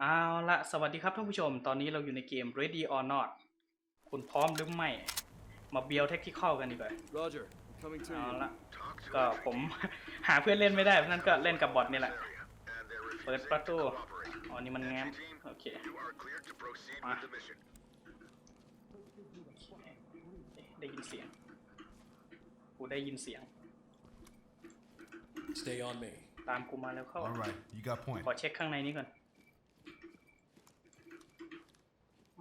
เอาละสวัสดีครับท่านผู้ชม ตอนนี้เราอยู่ในเกม Ready or Not คุณพร้อมหรือไม่ มาเบียวเทคนิคอลกันดีกว่า Roger, I'm coming to เอา you. ละก็ผม หาเพื่อนเล่นไม่ได้เพราะฉะนั้นก็เล่นกับบอทนี่แหละ เปิดประตูอ๋อนี่มันแง้มโอเคมาได้ยินเสียงกูได้ยินเสียง Stay on me. ตามกูมาแล้วเข้า All right, you got point. ขอเช็คข้างในนี้ก่อน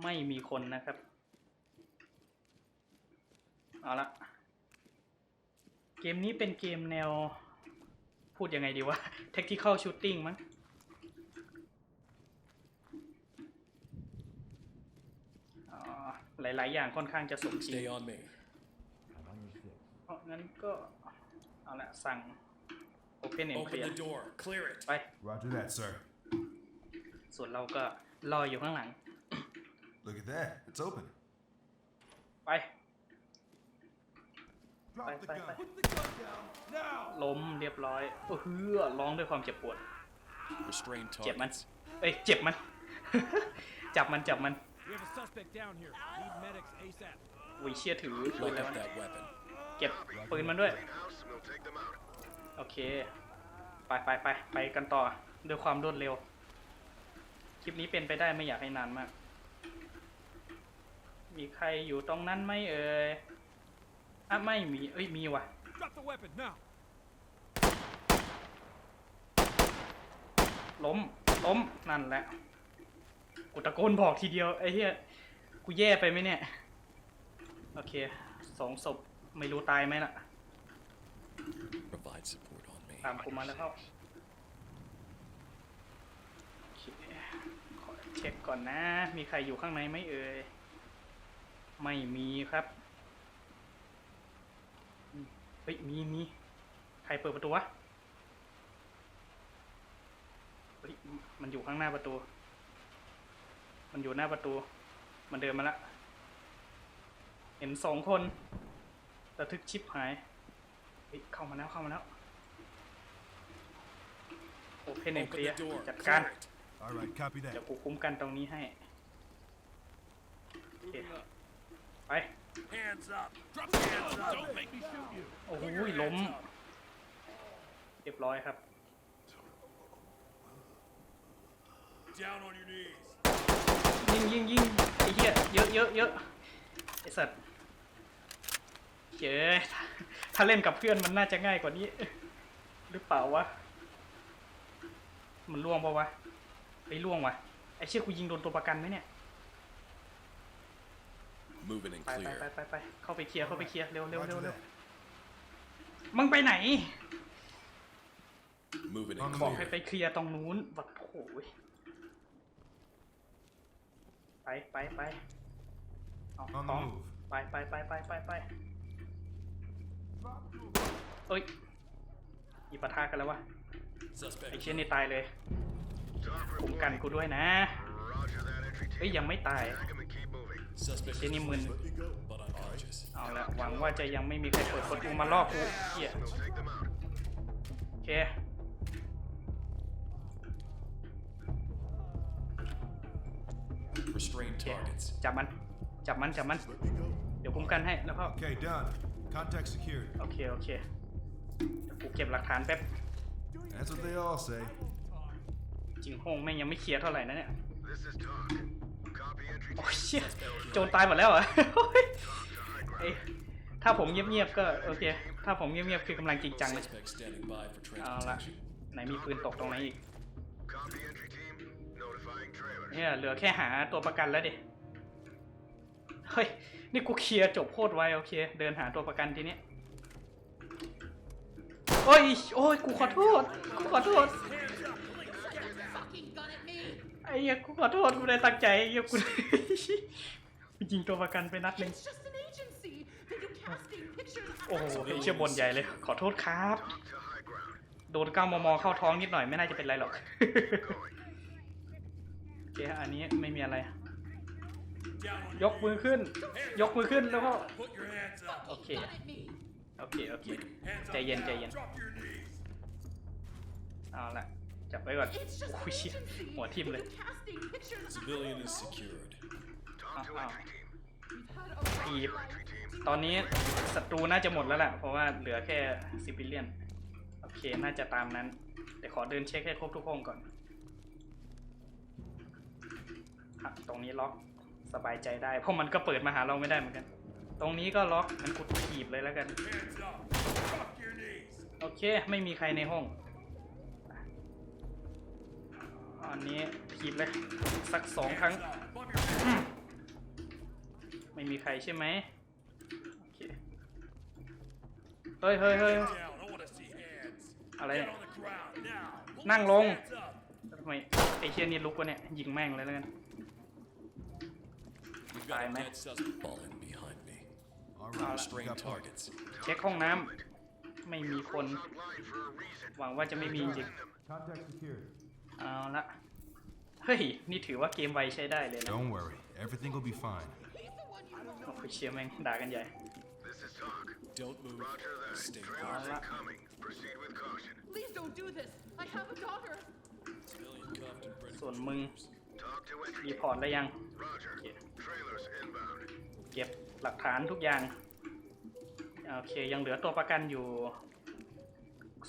ไม่มีคนนะครับ เอาละเกมนี้เป็นเกมแนว พูดยังไงดีวะ tactical shooting มั้งอ๋อหลาย ๆ อย่างค่อนข้างจะสมจริง Stay on me. เพราะงั้นก็ เอาละสั่ง Open and Open Clear the door. Clear it. ไป Roger that, sir. ส่วนเราก็รออยู่ข้างหลัง Look at that. It's open. ไป Drop Bye, the bye, gun. bye. Put the gun down now. ล้มเรียบร้อยเออฮือร้องด้วยความเจ็บปวด Restrain เจ็บมัน targets. เอ้ย เจ็บมัน จับมันจับมัน We have a suspect down here. Need medics ASAP. วิเชียถือปืน Lock แล้ว up นะ that weapon. เก็บปืนมันด้วย โอเค ไปไปไปไปกันต่อ ด้วยความรวดเร็ว คลิปนี้เป็นไปได้ไม่อยากให้นานมาก มีใครอยู่ตรงนั้นไหมเอ่ยอะไม่มีเอ้ยมีว่ะ Drop the weapon now. ล้ม ล้ม นั่นแหละ กูตะโกนบอกทีเดียว ไอ้เหี้ย กูแย่ไปไหมเนี่ย โอเค สองศพ ไม่รู้ตายไหมล่ะ Provide support on me. ตามกูมาแล้วเข้าโอเคขอเช็คก่อนนะ มีใครอยู่ข้างในไหมเอ่ย ไม่มีครับอืมเฮ้ยมีมีใครเปิดประตูวะเฮ้ยมันอยู่ข้างหน้าประตู มันอยู่หน้าประตู มันเดินมาละ เห็นสองคนระทึกชิบหายเฮ้ยเข้ามาแล้วเข้ามาแล้วโอเพนเอ็ Open เคลีย the door. จัดการ Clear it. All right, copy เดี๋ยว that. กูคุ้มกันตรงนี้ให้โอเค ไป Hands up. Drop the gun. Don't make me shoot you. โอ้โหล้ม เรียบร้อยครับ Down on your knees. ยิงยิงยิงไอ้เหี้ยเยอะเยอะเยอะไอ้สัตว์เจ๋ถ้าถ้าเล่นกับเพื่อนมันน่าจะง่ายกว่านี้ หรือเปล่าวะ มันล่วงปะวะไปล่วงวะไอ้เชี่ยกูยิงโดนตัวประกันไหมเนี่ย Moving and ไปไป clear. ไปไปไปเข้าไปเคลียร์เข้าไปเคลียร์เร็วเร็วเร็ว Roger เร็ว that. มึงไปไหน Moving On and the บอกให้ clear. ไปเคลียร์ตรงนู้นวัดโอ้โหยไปไปไปเอา On ต้ the อง move. ไปไปไปไปไปไปเอ้ยมีปะทะกันแล้ววะ Suspect. ไอเช่นนี่ตายเลยคุ้มกันกูด้วยนะเอ้ยยังไม่ตาย Suspect. เช่นนี่มึน But unconscious. เอาละหวังว่าจะยังไม่มีใครเปิดประตูมาลอกกูเฮียโอเค Restrain โอเค targets. จับมัน จับมัน จับมัน เดี๋ยวคุ้มกันให้ แล้วก็ Okay, done. Contact secured. โอเค โอเคเดี๋ยวกูเก็บหลักฐานแป๊บ That's what they all say. จริงห้องแม่งยังไม่เคลียร์เท่าไหร่นะเนี่ย โอ้ยเชี่ยโจรตายหมดแล้วเหรอโอ้ยเอ้ยถ้าผมเงียบๆก็โอเค ถ้าผมเงียบๆคือกำลังจริงจังเลย Suspect standing by for เอาละ transportation. ไหนมีปืนตกตรงไหนอีกเนี่ยเหลือแค่หาตัวประกันแล้วดิเฮ้ย นี่กูเคลียร์จบโคตรไวโอเค เดินหาตัวประกันทีนี้โอ้ย โอ้ย กูขอโทษ กูขอโทษ fucking gun at me! ไอ้เหี้ยกูขอโทษกูไม่ได้ตั้งใจไอ้เหี้ยกูยิงตัวประกันไปนัดหนึ่ง It's just an agency. They do casting, pictures. โอ้โหไอ้เชี่ยบนใหญ่เลย ขอโทษครับ โดนก้ามมเข้าท้องนิดหน่อยไม่น่าจะเป็นไรหรอก โอเคอันนี้ไม่มีอะไร Down on ยกมือขึ้น ยกมือขึ้นแล้วก็ Put your hands up. Okay. Gun at me! โอเค โอเค Hands ใจ up เย็น now. ใจเย็น Drop your knees. เอาละ จับไว้ก่อน It's just โอ้ยเชี่ย emergency. หัวทิ่มเลย They're casting pictures of Civilian us, is you know? secured. Talk to entry We've had a rough ทีบ life. ตอนนี้ศัตรูน่าจะหมดแล้วแหละเพราะว่าเหลือแค่ซิบิเลียน โอเค น่าจะตามนั้น แต่ขอเดินเช็คให้ครบทุกห้องก่อนอะตรงนี้ล็อกสบายใจได้ เพราะมันก็เปิดมาหาเราไม่ได้เหมือนกัน ตรงนี้ก็ล็อกมันกุดถีบเลยแล้วกัน Hands up. Drop your knees. โอเค ไม่มีใครในห้อง อันนี้ถีบเลย สักสองครั้ง Hands up. Above your head. ไม่มีใครใช่ไหมโอเคเฮ้ยเฮ้ยเฮ้ย Down. I want to see hands. อะไร Get เนี่ย on the ground now. Police, นั่งลง Hands up. ทำไมไอ้เชียนี่ลุกวะเนี่ย ยิงแม่งเลยแล้วกัน We've got a Fine, man. dead suspect falling behind me. All right, we Strange got point. targets. เช็คห้องน้ำไม่มีคน หวังว่าจะไม่มีจริง Contact secured. ๆ เอาละเฮ้ย นี่ถือว่าเกมไวใช้ได้เลยนะ Don't worry, everything will be fine. He's the one you want. โอ้ยเชียแม่งด่ากันใหญ่ This is talk. Don't move. Roger that. Stay Trailers Alright. incoming. Proceed with caution. Please don't do this. I have a daughter. Civilian cuffed and ready ส่วน for มึง troops. Talk to รี entry. พอร์ตแล้วยัง Roger. Trailers inbound. เก็บหลักฐานทุกอย่าง โอเค ยังเหลือตัวประกันอยู่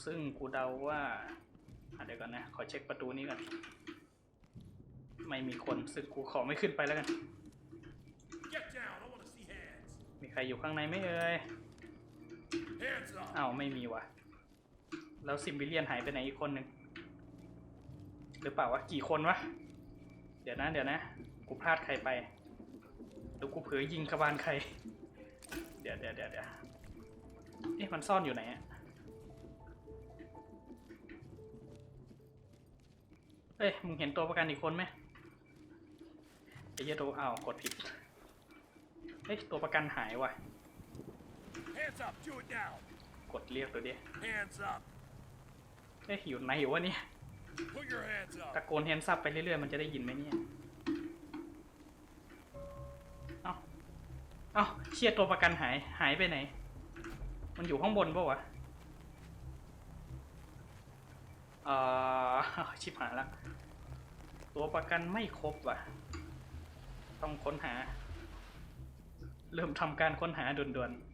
ซึ่งกูเดาว่าอะ เดี๋ยวก่อนนะ ขอเช็คประตูนี้ก่อน ไม่มีคนซึ่งกูขอไม่ขึ้นไปแล้วกัน มีใครอยู่ข้างในไหมเอ่ยอ้าวไม่มีว่ะ แล้วซิมบิเลียนหายไปไหนอีกคนหนึ่งหรือเปล่าวะ กี่คนวะ เดี๋ยวนะ เดี๋ยวนะ กูพลาดใครไปหรือกูเผลอยิงกระบาลใคร เดี๋ยวเดี๋ยวเดี๋ยวเดี๋ยวเอ๊ะมันซ่อนอยู่ไหนอะ เอ้ย มึงเห็นตัวประกันอีกคนไหมไอ้เหี้ยตัวอ้าวกดผิด เฮ้ย ตัวประกันหายว่ะ Hands up. Do it now. กดเรียกตัวดิ Hands up. เอ้ยอยู่ไหนวะเนี่ย Put your hands ตะ up. โกนแฮนด์ซับไปเรื่อยๆ มันจะได้ยินไหมเนี่ย เอ้า เอ้าเชียตัวประกันหาย หายไปไหน มันอยู่ข้างบนปะวะ เอ่อชิบหายละ ตัวประกันไม่ครบว่ะ ต้องค้นหา เริ่มทำการค้นหาด่วนๆ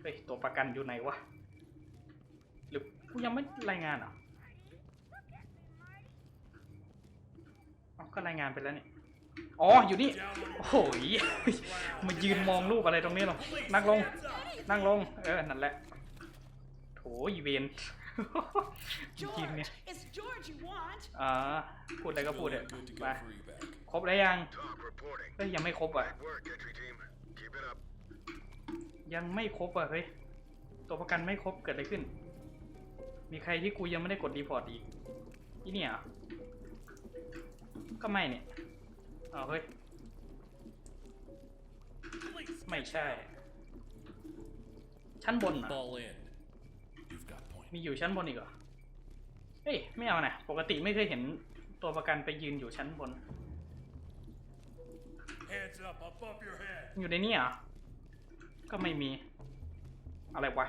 เฮ้ย ตัวประกันอยู่ไหนวะ หรือกูยังไม่รายงานเหรออ๋อก็รายงานไปแล้วนี่อ๋อ อยู่นี่ โอ้โหยมายืนมองรูปอะไรตรงนี้หรอ นั่งลง นั่งลง เออ นั่นแหละ อีเวนจริงๆเนี่ย George, it's George you want. อ่าพูดอะไรก็พูดเถอะ Civilian good to ไป go for evac. ครบแล้วยัง Talk reporting. เฮ้ยยังไม่ครบอะ Great work, entry team. Keep it up. ยังไม่ครบอะเฮ้ยตัวประกันไม่ครบเกิดอะไรขึ้น มีใครที่กูยังไม่ได้กดรีพอร์ตอีกอีเนี่ยเหรอก็ไม่เนี่ยอ๋อเฮ้ย Police. ไม่ใช่ ชั้นบนเหรอ Fall in. You've got point. มีอยู่ชั้นบนอีกเหรอ เฮ้ย ไม่เอานะ ปกติไม่เคยเห็นตัวประกันไปยืนอยู่ชั้นบน Hands up above your head. อยู่ในนี้เหรอ ก็ไม่มี อะไรวะ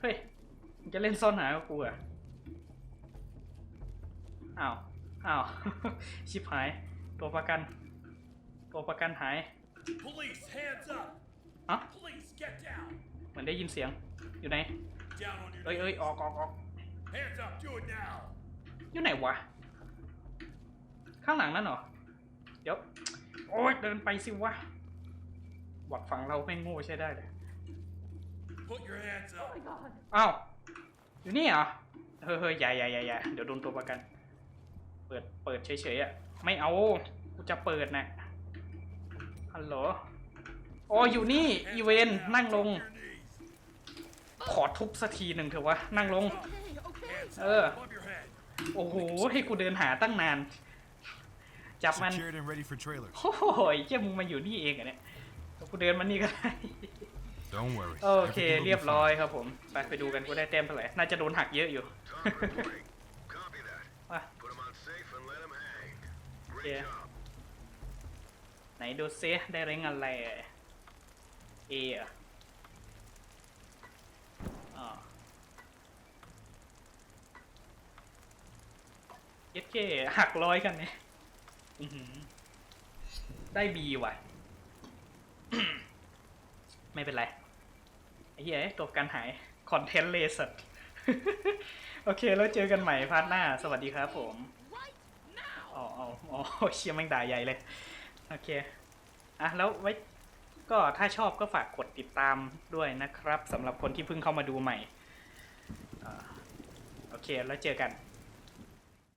เฮ้ยมึงจะเล่นซ่อนหากับกูเหรอะอ้าว อ้าว ชิบหาย ตัวประกัน ตัวประกันหาย Police. Hands up. อะ Police. Get down. เหมือนได้ยินเสียง อยู่ไหน Down on your เอ้ยเอ้ย knees. ออกออกออก Hands up. Do it now. อยู่ไหนวะ ข้างหลังนั่นเหรอ เดี๋ยว โอ๊ยเดินไปสิวะบอดฝั่งเราไม่งโง่ใช้ได้เลย Put your hands Oh up. my god. อ้าว อยู่นี่เหรอ เฮ้ยเฮ้ยอย่าอย่าอย่าอย่าเดี๋ยวโดนตัวประกัน เปิด เปิดเฉยๆอะ ไม่เอา กูจะเปิดนะฮัลโหลอ๋ออยู่นี่ อีเวน นั่งลง Your knees. ขอทุบสักทีหนึ่งเถอะวะ นั่งลง Okay, okay. Hands Uh. up above your head. โอ้โห ให้กูเดินหาตั้งนาน จับมัน Secured and ready for trailers. โอ้โหเจ้ามึงมาอยู่นี่เองเหรอะเนี่ยแล้วกูเดินมานี่ก็ได้ Don't worry. โอเค everything will be เรียบร้อย fine. ครับผม ไปไปดูกันกูได้แต้มเท่าไหร่น่าจะโดนหักเยอะอยู่ Talk reporting. Copy that. ว่ะ Put them on safe and let them hang. Great Yeah. job. ไหนดูเซได้เร่งอะไรเออะอ๋อ เอสเคหักร้อยกันเนี่ยอื้อหือได้บีว่ะ ไม่เป็นไร ไอ้เหี้ยตัวการหาย คอนเทนต์เลสโอเค แล้วเจอกันใหม่พาร์ทหน้า สวัสดีครับผมอ๋ออ๋อเชียร์แม่งด่าใหญ่เลย โอเค อะ แล้วไว้ก็ถ้าชอบก็ฝากกดติดตามด้วยนะครับสำหรับคนที่เพิ่งเข้ามาดูใหม่ โอเค แล้วเจอกัน